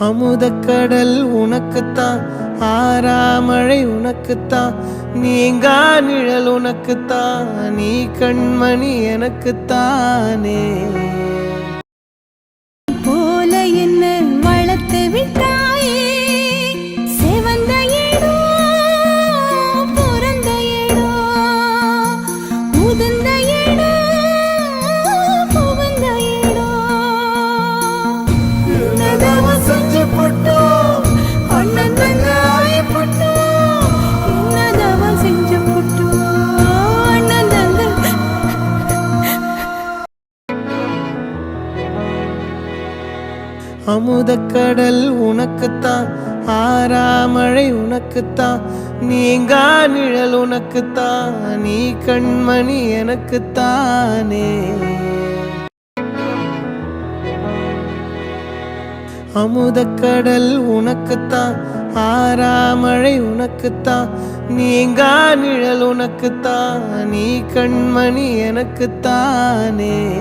அமுதக்கடல் உனக்குத்தான் ஆறாமழை உனக்குத்தான் நீங்கா நிழல் உனக்குத்தான் நீ கண்மணி எனக்குத்தானே. அமுதக்கடல் உனக்குத்தான் ஆறாமழை உனக்குத்தான் நீங்கா நிழல் உனக்குத்தான் நீ கண்மணி எனக்குத்தானே. அமுதக்கடல் உனக்குத்தான் ஆறாமழை உனக்குத்தான் நீங்கா நிழல் உனக்குத்தான் நீ கண்மணி எனக்குத்தானே.